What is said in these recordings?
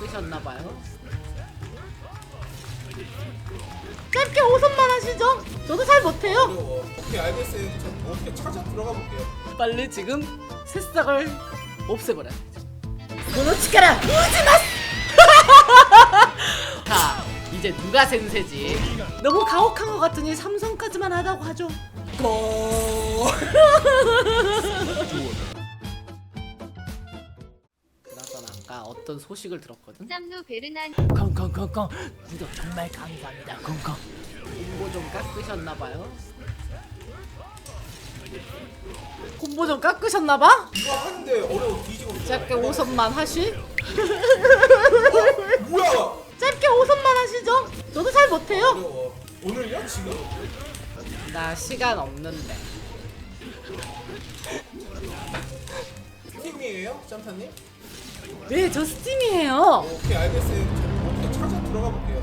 깎으셨나봐요. 짧게 5선만 하시죠? 저도 잘 못해요. 어려워. 오케이 알겠어요. 저 어떻게 찾아 들어가 볼게요. 빨리 지금 새싹을 없애버려. 모노치카라 우지마스! 자, 이제 누가 센세지? 너무 가혹한 것 같으니 삼성까지만 하다고 하죠. 고! 어떤 소식을 들었거든? 쌈누 베르난 콩콩콩콩 구독 정말 감사합니다 콩콩 콤보 좀 깎으셨나봐요 콤보 좀 깎으셨나봐? 이거 하는데 어려워 뒤지고 있어. 짧게 5선만 하시? 뭐야? 짧게 5선만 하시죠? 저도 잘 못해요 어려워. 오늘요? 지금? 나 시간 없는데 팀이에요, 짬타님? 네 저 스팀이에요 오케이 알겠어요. 저 어떻게 찾아 들어가 볼게요.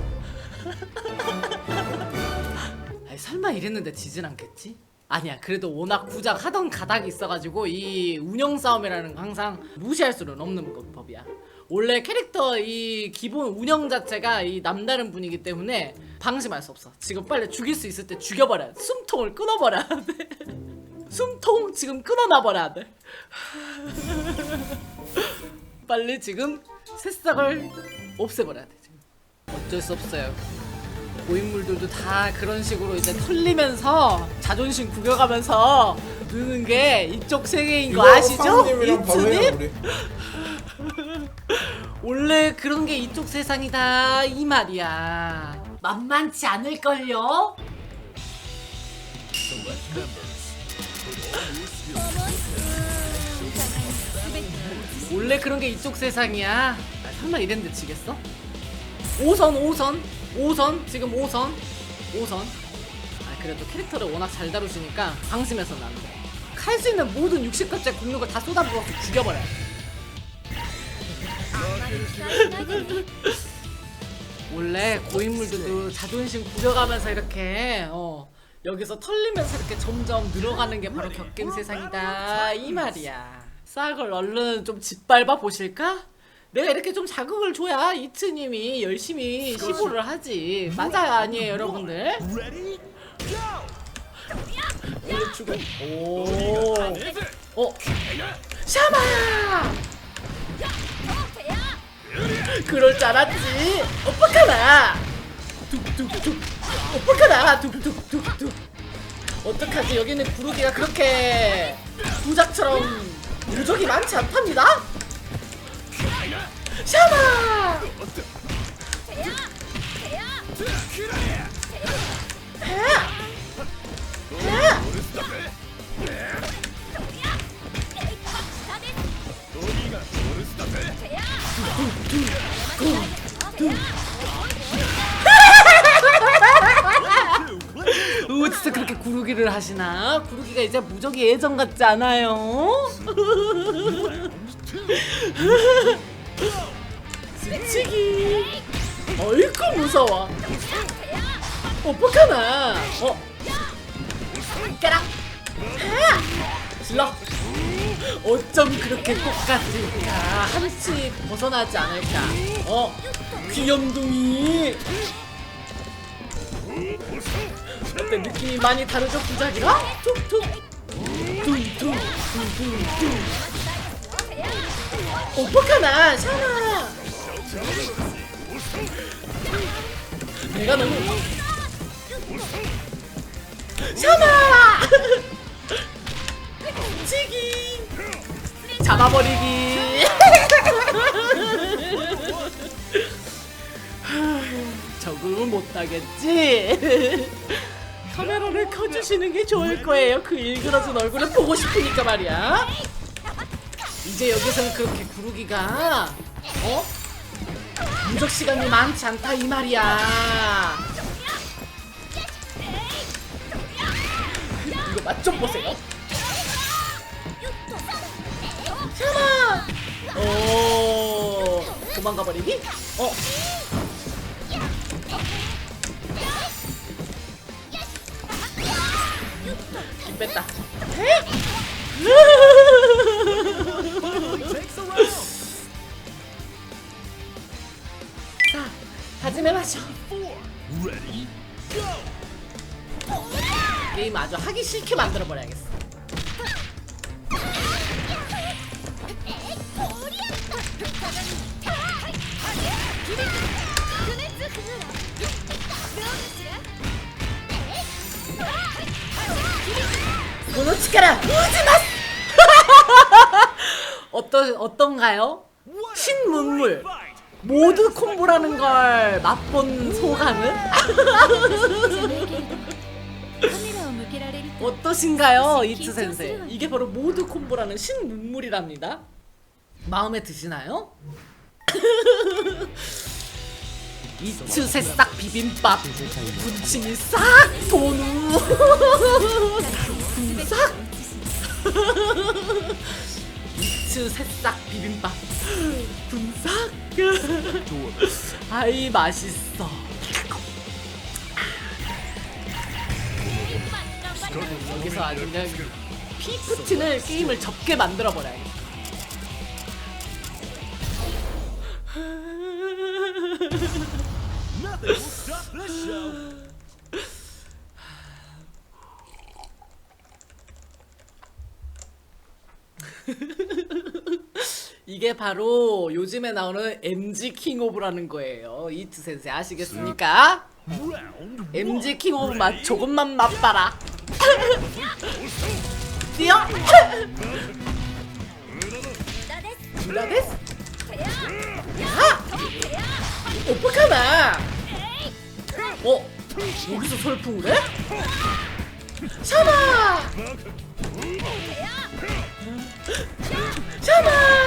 아니, 설마 이랬는데 지진 않겠지? 아니야 그래도 워낙 구작 하던 가닥이 있어가지고 이 운영 싸움이라는 거 항상 무시할 수는 없는 것- 법이야 원래 캐릭터 이 기본 운영 자체가 이 남다른 분이기 때문에 방심할 수 없어 지금 빨리 죽일 수 있을 때 죽여버려야 돼 숨통을 끊어버려야 돼 숨통 지금 끊어놔버려야 돼 빨리 지금 새싹을 없애버려야 돼 지금 어쩔 수 없어요 고인물들도 다 그런 식으로 이제 털리면서 자존심 구겨가면서 느는 게 이쪽 세계인 거 아시죠? 우리. 원래 그런 게 이쪽 세상이다 이 말이야 만만치 않을걸요? 원래 그런 게 이쪽 세상이야. 아, 설마 이랬는데 지겠어? 5선 5선 5선 지금 5선 5선. 아 그래도 캐릭터를 워낙 잘 다루시니까 방심해서는 안 돼 칼 수 있는 모든 60급째 공격을 다 쏟아부어서 죽여버려요 원래 고인물들도 자존심 구겨가면서 이렇게 어 여기서 털리면서 이렇게 점점 늘어가는 게 바로 격겜 세상이다. 이 말이야 싹을 얼른 좀 짓밟아 보실까? 내가 이렇게 좀 자극을 줘야 이츠님이 열심히 시보를 하지 맞아요 아니에요 여러분들? 원래 죽어 오 어? 샤마! 그럴 줄 알았지. 오빠카나. 툭툭툭. 오빠카나. 툭툭툭툭. 어떡하지? 여기는 구르기가 그렇게 부작처럼 유적이 많지 않답니다. 샤마. 해. 해. 우 구르기를 하시나? 구르기가 이제 무적이 예전 같지 않아요? 스치기 어이쿠 무서워 어떡하나 어? 깨랑 질러 어쩜 그렇게 똑같을까 한치 벗어나지 않을까 어? 귀염둥이 어때? 느낌이 많이 다르죠 부작이랑? 툭툭. 퉁퉁 퉁퉁퉁 어떡하나 샤나. 내가 너무 샤나! 치기. 잡아버리기 못하겠지? 카메라를 켜주시는 게 좋을 거예요. 그 일그러진 얼굴을 보고 싶으니까 말이야. 이제 여기서는 그렇게 구르기가 어? 무적 시간이 많지 않다 이 말이야. 이거 맛 좀 보세요. 샤마! 오 도망가 버리기? 어 힘 뺐다. Ready? Go! 게임 아주 하기 싫게 만들어 버려야겠어. 골드 콤보라는 걸 맛본 소감은? 어떠신가요, 이츠 센세? 이게 바로 모드 콤보라는 신문물이랍니다. 마음에 드시나요? 이츠 새싹 비빔밥 부침이 싹 도누 싹 이츠 새싹 비빔밥. 분싹 아이 맛있어. 여기서 아주 그냥 피프틴을 게임을 접게 만들어 버려 이게 바로 요즘에 나오는 MG 킹 오브라는 거예요. 이트 센세 아시겠습니까? MG 킹 오브 맛 조금만 맛봐라. 뛰어. 블라데스. 야. 어떡하나? 어? 여기서 설풍을 해? 샤마! 샤마!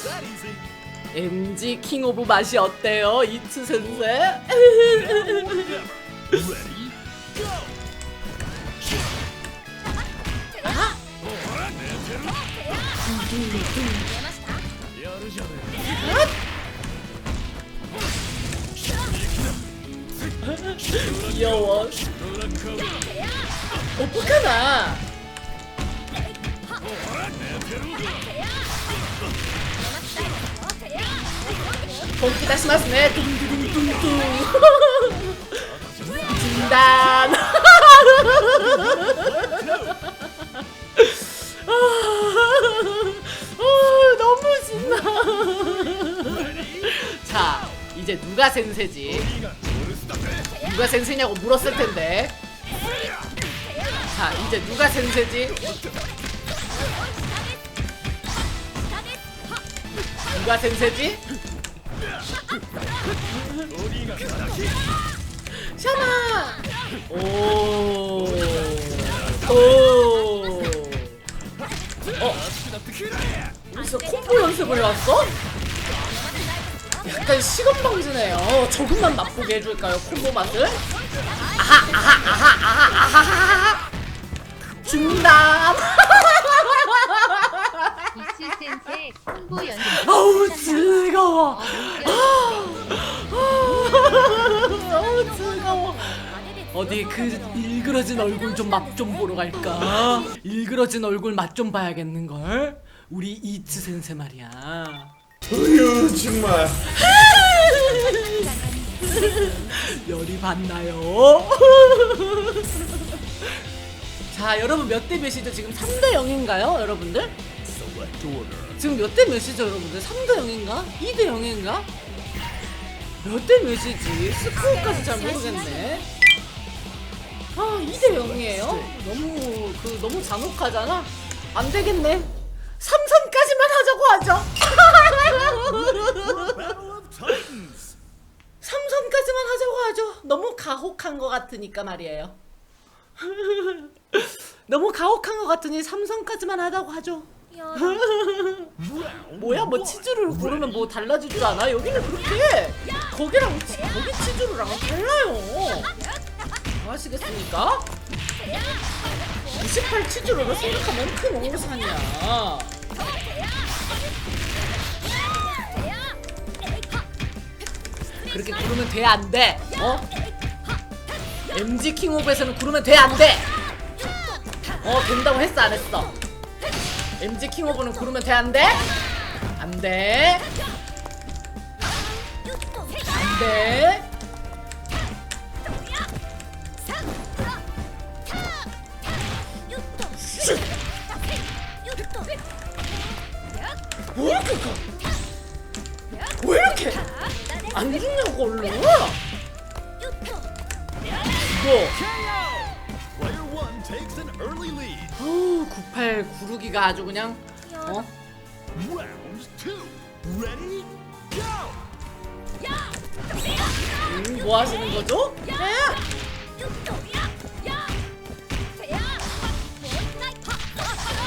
MG 킹 오브 맛이 어때요? 이츠 센세? 귀여워 어떡하나 본気出しますねトゥントゥルントゥントゥン진단 아, 너무 신나 자 이제 누가 센세지 누가 센세냐고 물었을 텐데 자 이제 누가 센세지 누가 센세지 샤마 오 오 어? 여기서 콤보 연습을 해왔어? 약간 시건방지네요. 조금만 맛보게 해줄까요? 콤보 맛을? 아하 아하 아하 아하 아하 아하. 이 연습 아우 즐거워. 아우 즐거워. 어디 그 일그러진 얼굴 좀 맛 좀 보러 갈까? 일그러진 얼굴 맛 좀 봐야겠는 걸. 우리 이츠 센세 말이야. 어휴 정말. 열이 받나요? 자 여러분 몇 대 몇이죠? 지금 3대 0인가요 여러분들? 지금 몇 대 몇이죠 여러분들? 3대 0인가? 2대 0인가? 몇 대 몇이지? 스코어까지 잘 모르겠네 아 2대 0이에요? 너무 그 너무 잔혹하잖아? 안 되겠네 3선까지만 하자고 하죠 Battle of Titans. 삼선까지만 하자고 하죠. 너무 가혹한 것 같으니까 말이에요. 너무 가혹한 것 같으니 삼선까지만 하자고 하죠. Round 뭐야 뭐. 치즈를 고르면 뭐 달라지질 않아? 여기는 그렇게 거기랑 치, 거기 치즈루랑 달라요. 하시겠습니까? 98 치즈로를 생각하면 큰 오산이야. 그렇게 구르면 돼, 안 돼? 어? MG 킹오브에서는 구르면 돼, 안 돼? 어, 된다고 했어, 안 했어? MG 킹오브는 구르면 돼, 안 돼? 안 돼. 안 돼. 왜 이렇게 가? 왜 이렇게 안 죽냐고 얼른 이 98 구르기가 아주 그냥 어? 음, 뭐 하시는 거죠? 네.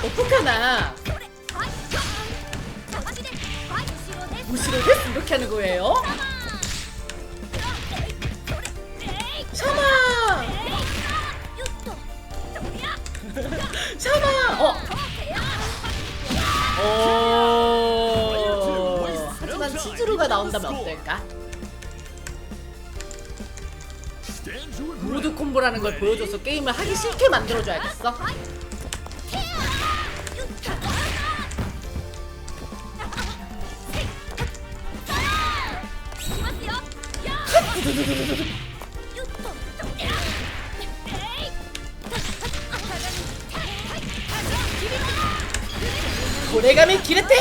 어떡하나 무시를 했 이렇게 하는 거예요? 샤마 샤마 어 어. 하지만 치즈루가 나온다면 어떨까? 무드 콤보라는 걸 보여줘서 게임을 하기 싫게 만들어줘야겠어. 고래감의 기레테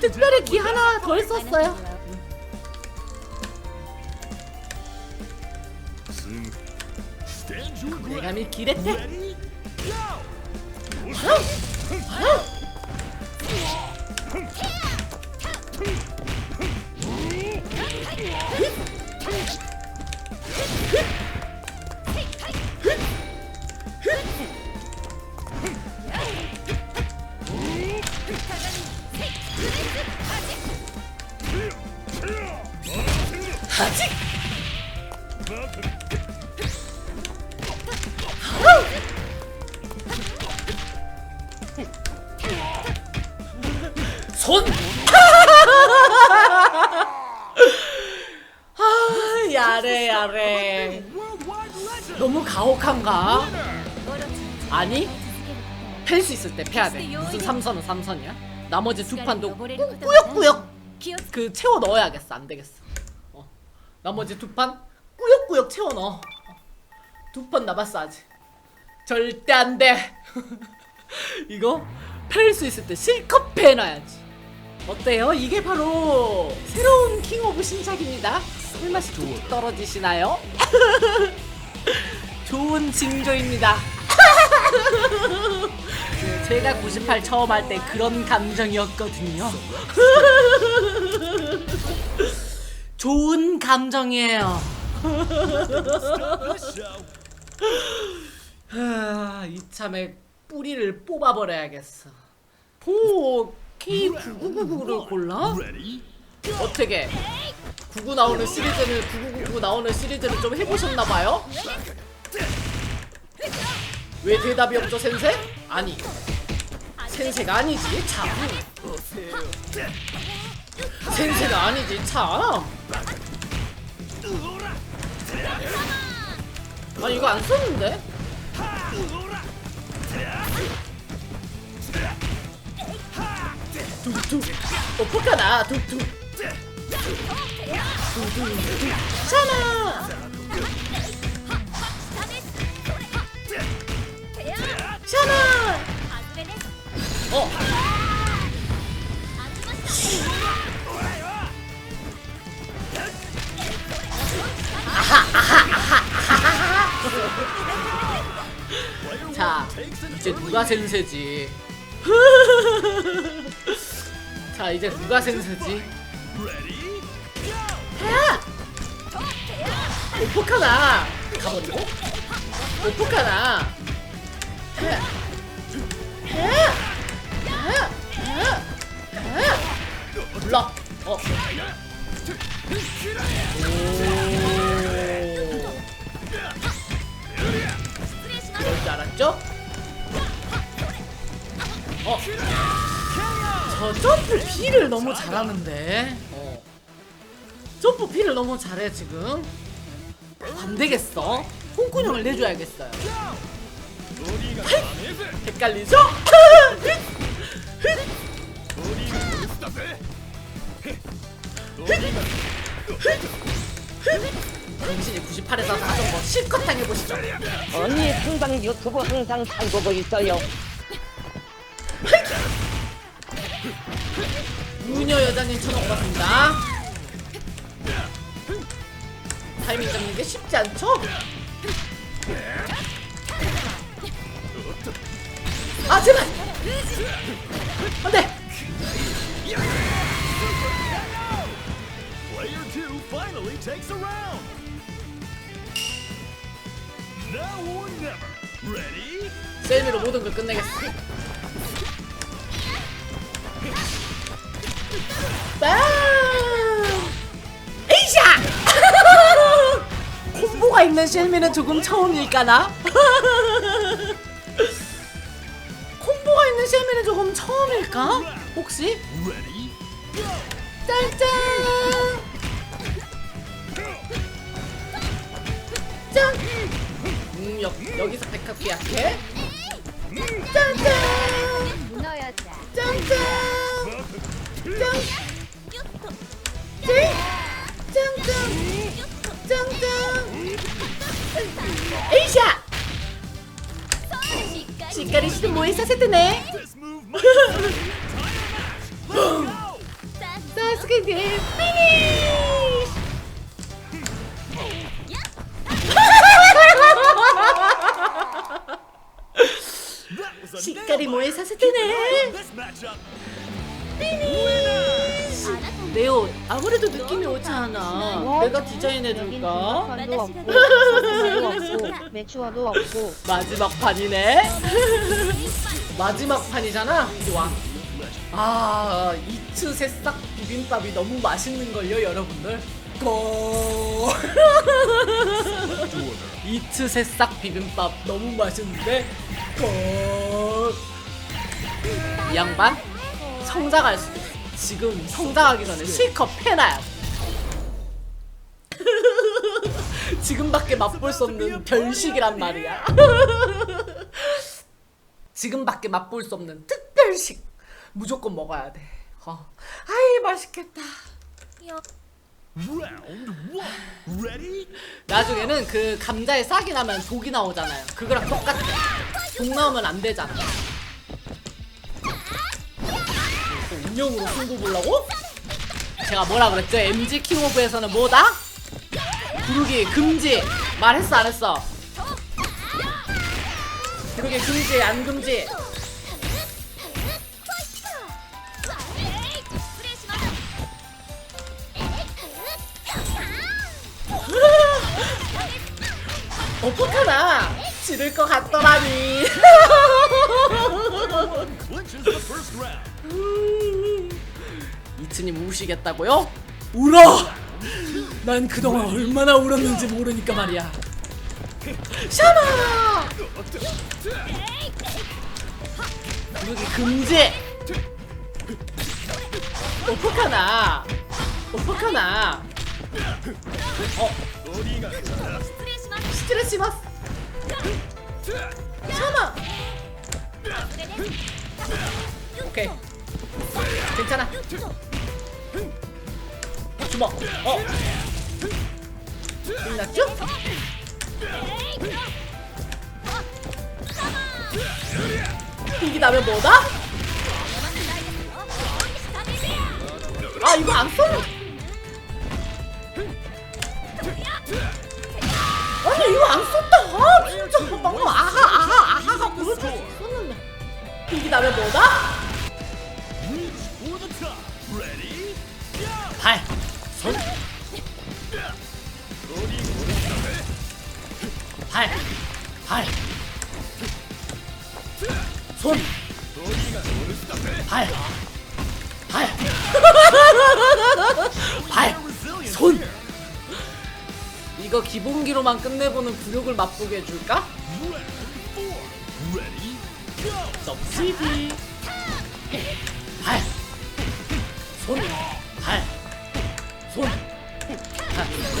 특별히 기 하나 덜 썼어요. 고래감의 기레테 Worldwide legend. 너무 가혹한가? 아니 팰 수 있을 때 패야 돼 무슨 삼선은 삼선이야? 나머지 두 판도 꾸역꾸역 그 채워 넣어야겠어 안 되겠어 어. 나머지 두 판 꾸역꾸역 채워 넣어 두 판 남았어 아직 절대 안 돼 이거 패일 수 있을 때 실컷 패놔야지 어때요? 이게 바로 새로운 킹 오브 신작입니다 술맛이 뚝뚝 떨어지시나요? 좋은 징조입니다 네, 제가 98 처음 할 때 그런 감정이었거든요 좋은 감정이에요. 하, 이참에 뿌리를 뽑아버려야겠어. 호 K999를 골라? Ready? 어떻게? 99 나오는 시리즈는 9999 나오는 시리즈를 좀 해보셨나봐요? 왜 대답이 없죠, 센세? 아니, 센세가 아니지, 참. 센세가 아니지, 참. 아, 이거 안 썼는데? 툭툭 어떡하나 툭툭 샤나 샤나 어 자, 이제 누가 센세지? 자, 이제 누가 센세지? 해야! 오포카나! 가버리고? 오포카나! 몰라! 어. 그럴 줄 알았죠? 어. 저 점프 B를 너무 잘하는데. 어. 점프 B를 너무 잘해 지금. 안 되겠어. 홍군형을 내줘야겠어요. 헷갈리죠? 당신이 98에서 4점 실컷 당해보시죠. 언니 상방 유튜브 항상 잘 보고 있어요. 유녀 여자님 천원 고맙습니다. 타이밍 잡는 게 쉽지 않죠? 아 제발! 안돼! 셀미로 모든 걸 끝내겠어. 빰! 있는 셀미는 조금 처음일까나? 콤보가 있는 셀미는 조금 처음일까? 혹시? 짠짠! 짠! 음, 여, 여기서 백합기 약해? 짠짠! 짠짠! 짠! 짠! 짠짠! 짠짠! 에이샤! 시까리 씨도 뭐에 사세드네? This move might be Let's go! 사스케 피니쉬! That was a 시까리 nail 뭐에 biter. 사세드네? This matchup. 네오 아무래도 느낌이 오지 않아. 내가 디자인해줄까? 판도 없고, 매추어도 없고. 마지막 판이네. 마지막 판이잖아. 좋아 아 이츠 새싹 비빔밥이 너무 맛있는 걸요 여러분들? 고. 이츠 새싹 비빔밥 너무 맛있는데? 고 이 양반? 성장할 수 있어 지금 성장하기 전에 실컷 돼 지금밖에 맛볼 수 없는 별식이란 말이야. 지금밖에 맛볼 수 없는 특별식 무조건 먹어야 돼. 어. 아이 맛있겠다. 나중에는 그 감자에 싹이 나면 독이 나오잖아요. 그거랑 똑같아. 독 나오면 안 되잖아. 또 운영으로 승부 보려고? 제가 뭐라 그랬죠? MG 킹오브에서는 뭐다? 부르기 금지. 말했어 안 했어? 부르기 금지 안 금지? 어떡하나? 지를 것 같더라니. 이츠님 우시겠다고요? 울어! 난 그동안 얼마나 울었는지 모르니까 말이야. 샤마! 부르기 금지! 어떡하나? 어떡하나? 어, 스트레스마스! 샤마! 오케이. 괜찮아. 주먹. 어. 끝났죠? 이게 나면 뭐다? 아 이거 안 써는 아니 이거 안 썼다 아 진짜 방금 아하 아하 아하가 보여줄 수 있었는데 이게 나면 뭐다? 발, 발, 손, 발, 발, 발, Resilience 손. 이거 기본기로만 끝내보는 굴욕을 맛보게 해줄까? 손, 발, 손,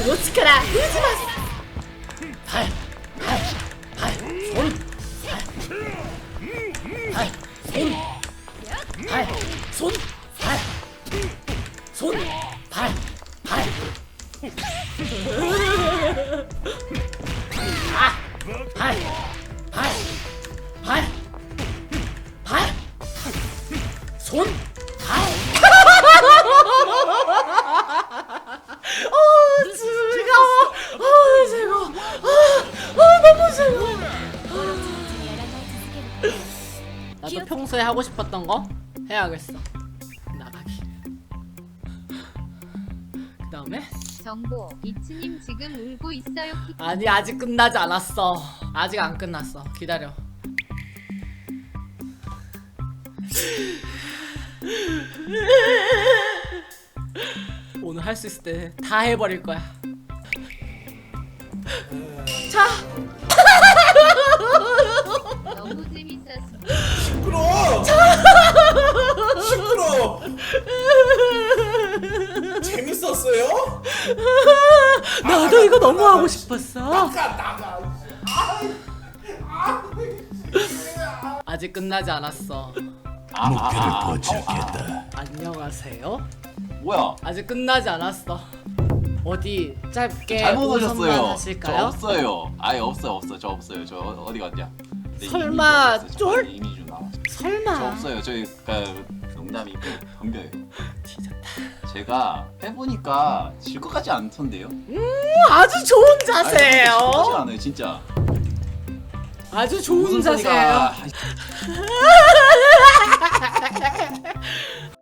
발, 그렇지카라 흐지마스 발, 발, 발, 손, 발, 발, 손, 발, 손, 발, 손, 발, 발. 아, 해야겠어. 나가기. 그 다음에 정보 이츠님 지금 울고 있어요. 아니 아직 끝나지 않았어. 아직 안 끝났어. 기다려. 오늘 할 수 있을 때 다 해버릴 거야. 자, 너무 재밌었어. 시끄러. 시끄러. 재밌었어요? 나도 이거 너무 하고 싶었어. 나가 나가. 아직 끝나지 않았어. 목표를 포착했다. 안녕하세요. 뭐야? 아직 끝나지 않았어. 어디 짧게 잘못 오셨어요. 저 하실까요? 없어요. 아예 없어요, 없어. 저 없어요. 저 어디 갔냐? 네, 설마 이미 좀 쫄? 나왔어요. 이미 좀 설마. 저 없어요. 저희 그 농담이고 덤벼요. 뒤졌다. 제가 해보니까 질 것 같지 않던데요? 아주 좋은 아니, 질것 같지 자세예요. 않아요, 진짜. 아주 좋은 무슨 자세예요. 소리가? 감전사